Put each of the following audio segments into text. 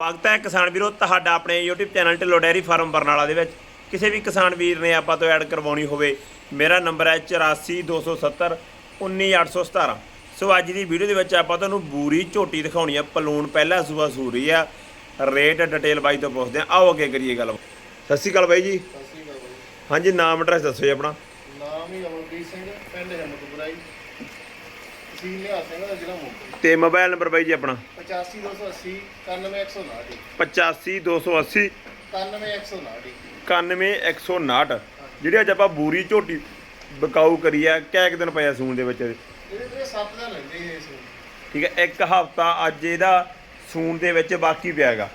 ਸਵਾਗਤ ਹੈ ਕਿਸਾਨ ਵੀਰੋ ਤੁਹਾਡਾ ਆਪਣੇ YouTube channel Dhillon dairy farm Barnala ਦੇ ਵਿੱਚ। ਕਿਸੇ ਵੀ ਕਿਸਾਨ ਵੀਰ ਨੇ ਆਪਾਂ ਤੋਂ ਐਡ ਕਰਵਾਉਣੀ ਹੋਵੇ ਮੇਰਾ ਨੰਬਰ ਹੈ 8427 19817 ਸੋ ਅੱਜ ਦੀ ਵੀਡੀਓ ਦੇ ਵਿੱਚ ਆਪਾਂ ਤੁਹਾਨੂੰ ਬੂਰੀ ਝੋਟੀ ਦਿਖਾਉਣੀ ਆ ਪਲੂਣ ਪਹਿਲਾ ਸੂਆ ਸੂਰੀ ਆ। ਰੇਟ ਡਿਟੇਲ ਬਾਈ ਤੋਂ ਪੁੱਛਦੇ ਆ। ਆਓ ਅੱਗੇ ਕਰੀਏ ਗੱਲ। ਸਤਿ ਸ਼੍ਰੀ ਅਕਾਲ ਬਾਈ ਜੀ। ਸਤਿ ਸ਼੍ਰੀ ਅਕਾਲ ਹਾਂਜੀ ਨਾਮ ਐਡਰੈਸ ਦੱਸੋ ਜੀ ਆਪਣਾ। ਨਾਮ ਹੀ ਅਮਨਪ੍ਰੀਤ ਸਿੰਘ ਪਿੰਡ ਹਿੰਮਤਪੁਰਾ ਜੀ ਤਹਿਸੀਲ ਨਿਹਾਲ ਸਿੰਘ ਦਾ ਜ਼ਿਲ੍ਹਾ ਮੋਗਾ ਤੇ ਮੋਬਾਈਲ ਨੰਬਰ ਬਾਈ ਜੀ ਆਪਣਾ? 85280 91159 85280 91159 91159 ਜਿਹੜੀ ਅੱਜ ਆਪਾਂ ਬੂਰੀ ਝੋਟੀ ਬਕਾਊ ਕਰੀ ਆ ਕਿਆ ਇੱਕ ਦਿਨ ਪਿਆ ਸੂਣ ਦੇ ਵਿੱਚ? ਇਹਦੇ? ਤੇ 7 ਦਾ ਲੈਂਦੇ ਇਹ ਇਸ ਠੀਕ ਹੈ ਇੱਕ ਹਫਤਾ ਅੱਜ ਇਹਦਾ ਸੂਣ ਦੇ ਵਿੱਚ ਬਾਕੀ ਪਿਆਗਾ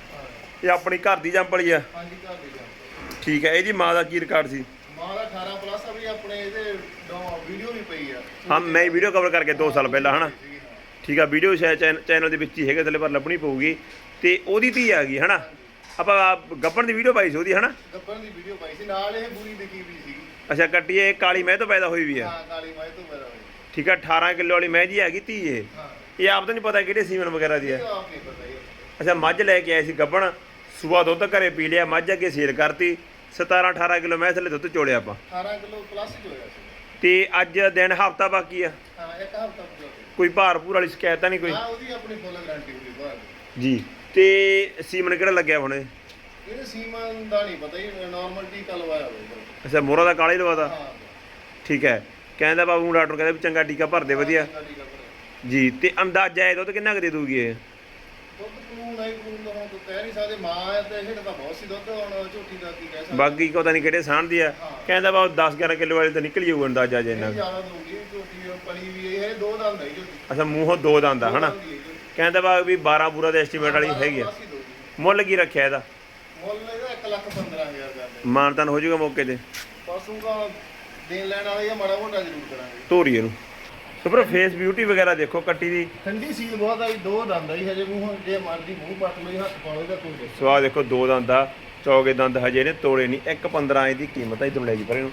ਇਹ ਆਪਣੀ ਘਰ ਦੀ ਜੰਪਲੀ ਆ? ਹਾਂਜੀ ਘਰ ਦੇ ਜਾਂਦੇ ਠੀਕ ਹੈ ਇਹਦੀ ਮਾਂ ਦਾ ਕੀ ਰਿਕਾਰਡ ਸੀ? ਮਾਂ ਦਾ 18 ਪਲੱਸ ਆ ਵੀ ਆਪਣੇ ਇਹਦੇ ਵੀਡੀਓ ਵੀ ਪਈ ਆ। ਹਾਂ ਮੈਂ ਵੀਡੀਓ ਕਵਰ ਕਰਕੇ 2 ਸਾਲ ਪਹਿਲਾਂ ਹਨਾ। ਠੀਕ ਆ ਵੀਡੀਓ ਸ਼ਾਇਦ ਚੈਨ- ਚੈਨਲ ਦੇ ਵਿੱਚ ਹੀ ਹੈਗੇ ਥੱਲੇ ਪਰ ਲੱਭਣੀ ਪਊਗੀ। ਤੇ ਉਹਦੀ ਧੀ ਆ ਗਈ ਹਨਾ? ਆਪਾਂ ਗੱਭਣ ਦੀ ਵੀਡੀਓ ਪਾਈ ਸੀ ਉਹਦੀ ਹਨਾ? ਗੱਬਰ ਦੀ ਵੀਡੀਓ ਪਾਈ ਸੀ ਨਾਲ ਇਹ ਬੁਰੀ ਦਿਖੀ ਵੀ ਸੀਗੀ। ਅੱਛਾ ਕੱਟੀ ਇਹ ਕਾਲੀ ਮਹਿ ਤੋਂ ਪੈਦਾ ਹੋਈ ਵੀ ਆ। ਹਾਂ ਕਾਲੀ ਮਾਈ ਤੋਂ ਮੇਰਾ ਹੋਈ। ਠੀਕ ਆ 18 ਕਿਲੋ ਵਾਲੀ ਮਹਿ ਜੀ ਹੈਗੀ ਧੀ ਇਹ। ਇਹ ਆਪ ਤਾਂ ਨਹੀਂ ਪਤਾ ਕਿਹੜੇ ਸੀਮਨ ਵਗੈਰਾ ਦੀ ਹੈ ਇਹ ਅੱਛਾ ਮੱਝ ਲੈ ਕੇ ਆਏ ਸੀ ਗੱਭਣ ਸੂਆ ਦੁੱਧ ਘਰੇ ਪੀ ਲਿਆ ਮੱਝ ਅੱਗੇ ਸੇਲ ਕਰਤੀ। 17 18 ਕਿਲੋ ਮੈਂ ਥੱਲੇ ਦੁੱਧ ਚੋਲਿਆ ਆਪਾਂ। 18 ਕਿਲੋ ਪਲੱਸ ਹੀ ਹੋਇਆ ਸੀ। ਤੇ ਅੱਜ ਦਿਨ ਹਫਤਾ ਬਾਕੀ ਆ। ਹਾਂ ਇੱਕ ਹਫ਼ਤਾ ਪੂਰਾ ਕੋਈ ਭਾਰਪੂਰ ਵਾਲੀ ਸ਼ਿਕਾਇਤ ਤਾਂ ਨਹੀਂ ਕੋਈ? ਹਾਂ ਉਹਦੀ ਆਪਣੀ ਫੁੱਲ ਗਾਰੰਟੀ ਹੋਈ ਬਾਅਦ ਜੀ ਤੇ ਸੀਮਨ ਕਿਹੜਾ ਲੱਗਿਆ ਹੁਣ ਇਹ? ਇਹਦੇ ਸੀਮਨ ਦਾ ਨਹੀਂ ਪਤਾ ਹੀ ਨਾਰਮਲ ਟੀਕਾ ਲਵਾਇਆ ਹੋਵੇਗਾ ਅੱਛਾ ਮੋਰਾ ਦਾ ਕਾਲਾ ਹੀ ਲਵਾਦਾ ਹਾਂ। ਠੀਕ ਹੈ। ਕਹਿੰਦਾ ਬਾਬੂ ਡਾਕਟਰ ਕਹਿੰਦਾ ਵੀ ਚੰਗਾ ਟੀਕਾ ਭਰਦੇ ਵਧੀਆ। ਟੀਕਾ ਟੀਕਾ ਭਰਿਆ। ਜੀ ਤੇ ਅੰਦਾਜ਼ਾ ਇਹ ਦੁੱਧ ਕਿੰਨਾ ਕੁ ਦੇ ਦੂਗੀ ਇਹ? ਦੁੱਧ ਕਾਨੂੰਨ ਨਹੀਂ ਕਾਨੂੰਨ ਦਾ ਹੁਣ ਤੂੰ ਕਹਿ ਨਹੀਂ ਸਕਦੇ ਮਾਂ ਹੈ ਤੇ ਇਹ ਤਾਂ ਬਹੁਤ ਸੀ ਦੁੱਧ ਹੁਣ ਝੋਟੀ ਦਾ ਕੀ ਕਹਿ ਸਕਦੇ। ਬਾਕੀ ਪਤਾ ਨਹੀਂ ਕਿਹੜੇ ਸਾਂਢ ਦੀ ਆ? ਕਹਿੰਦਾ ਬਾਬੂ 10 11 ਕਿਲੋ ਵਾਲੀ ਤਾਂ ਨਿਕਲ ਜਾਊਗਾ ਅੰਦਾਜ਼ਾ ਜੇ ਇੰਨਾ ਇਹ ਕੁ। ਜ਼ਿਆਦਾ ਦਊਗੀ ਝੋਟੀ ਪਲੀ ਵੀ ਇਹ ਦੋ ਦੰਦ ਹੈ ਝੋਟੀ ਅੱਛਾ ਮੂੰਹੋਂ ਦੋ ਦੰਦ ਆ ਹਨਾ? ਕਹਿੰਦਾ ਬਾ ਵੀ 12 ਪੂਰਾ ਦੇ ਐਸਟੀਮੇਟ ਵਾਲੀ ਹੈਗੀ ਆ। ਮੁੱਲ ਕੀ ਰੱਖਿਆ ਇਹਦਾ? ਮੁੱਲ ਇਹਦਾ 1 ਲੱਖ 15000 ਕਰਦੇ ਮਾਨਤਨ ਹੋ ਜਾਊਗਾ ਮੌਕੇ ਤੇ। ਪਸ਼ੂ ਦਾ ਦੇਣ ਲੈਣ ਵਾਲੇ ਮਾੜਾ ਮੋਟਾ ਜ਼ਰੂਰ ਕਰਾਂਗੇ। ਧੋਰੀ ਇਹਨੂੰ। ਸੋ ਪਰ ਫੇਸ ਬਿਊਟੀ ਵਗੈਰਾ ਦੇਖੋ ਕੱਟੀ ਦੀ। ਠੰਡੀ ਸੀਲ ਬਹੁਤ ਆਈ ਦੋ ਦੰਦ ਆਈ ਹਜੇ ਮੂੰਹ ਜੇ ਮਰਦੀ ਮੂੰਹ ਪੱਟ ਲਈ ਹੱਥ ਪਾਲੋ ਇਹਦਾ ਕੋਈ ਦੇਖੋ ਸਵਾਦ ਦੇਖੋ ਦੋ ਦੰਦ ਆ ਚੌਗੇ ਦੰਦ ਹਜੇ ਨੇ ਤੋੜੇ ਨਹੀਂ। 1.15 ਇਹਦੀ ਕੀਮਤ ਆ ਇਦੋਂ ਲੈ ਜੀ ਪਰ ਇਹਨੂੰ।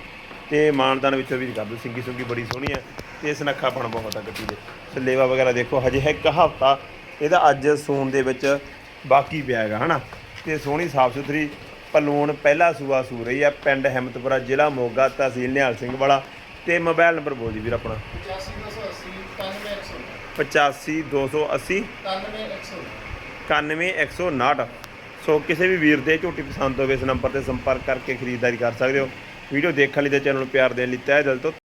ਤੇ ਮਾਨਦਾਨ ਵਿੱਚੋਂ ਵੀ ਕਰ ਦੋ ਸਿੰਗੀ ਸੁੰਗੀ ਬੜੀ ਸੋਹਣੀ ਆ। ਤੇ ਸਨੱਖਾਪਣ ਬਹੁਤ ਆ ਗੱਟੀ ਦੇ। ਸਲੇਵਾ ਵਗੈਰਾ ਦੇਖੋ ਹਜੇ ਇੱਕ ਹਫਤਾ ਇਹਦਾ ਅੱਜ ਸੂਨ ਦੇ ਵਿੱਚ ਬਾਕੀ ਪਿਆ ਹੈਗਾ ਹਨਾ। ਤੇ ਸੋਹਣੀ ਸਾਫ਼ ਸੁਥਰੀ ਪਲੂਣ ਪਹਿਲਾ ਸੂਆ ਸੂ ਰਹੀ ਆ ਪਿੰਡ ਹਿੰਮਤਪੁਰਾ ਜ਼ਿਲ੍ਹਾ ਮੋਗਾ ਤਹਿਸੀਲ ਨਿਹਾਲ ਸਿੰਘ ਵਾਲਾ। ਤੇ ਮੋਬਾਈਲ ਨੰਬਰ ਬੋਲ ਜੀ ਵੀਰ ਆਪਣਾ। 85 280 91 100 85 280 91 100 91159 ਸੋ ਕਿਸੇ ਵੀ ਵੀਰ ਦੇ ਝੋਟੀ ਪਸੰਦ ਹੋਵੇ, ਇਸ ਨੰਬਰ ਤੇ ਸੰਪਰਕ ਕਰਕੇ ਖਰੀਦਦਾਰੀ ਕਰ ਸਕਦੇ ਹੋ। ਵੀਡੀਓ ਦੇਖਣ ਲਈ ਤੇ ਚੈਨਲ ਨੂੰ ਪਿਆਰ ਦੇਣ ਲਈ ਤਹਿ ਦਿਲ ਤੋਂ